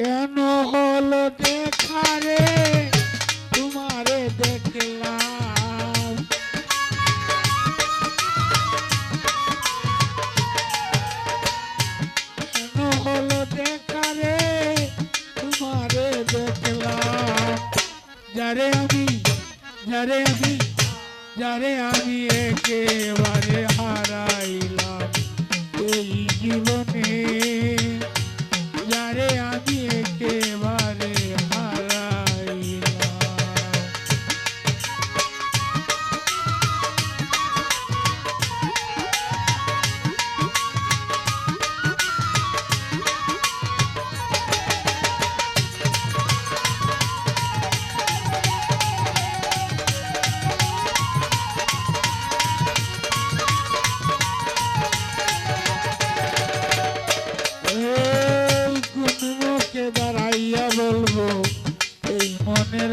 কেন হলো দেখা রে? তোমারে দেখলাম। কেন হলো দেখা রে? তোমারে দেখলাম। যারে আমি যারে আমি যারে আমি দাঁড়াইয়া বলব এই মনের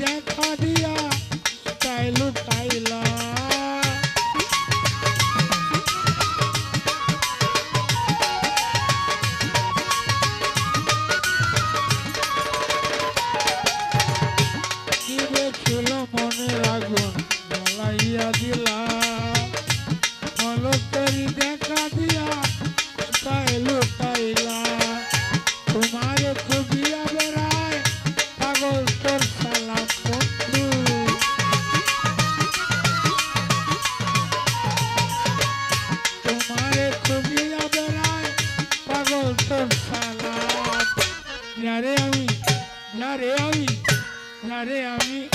দেখা দিয়া তাই লুটাইলা আরে আমি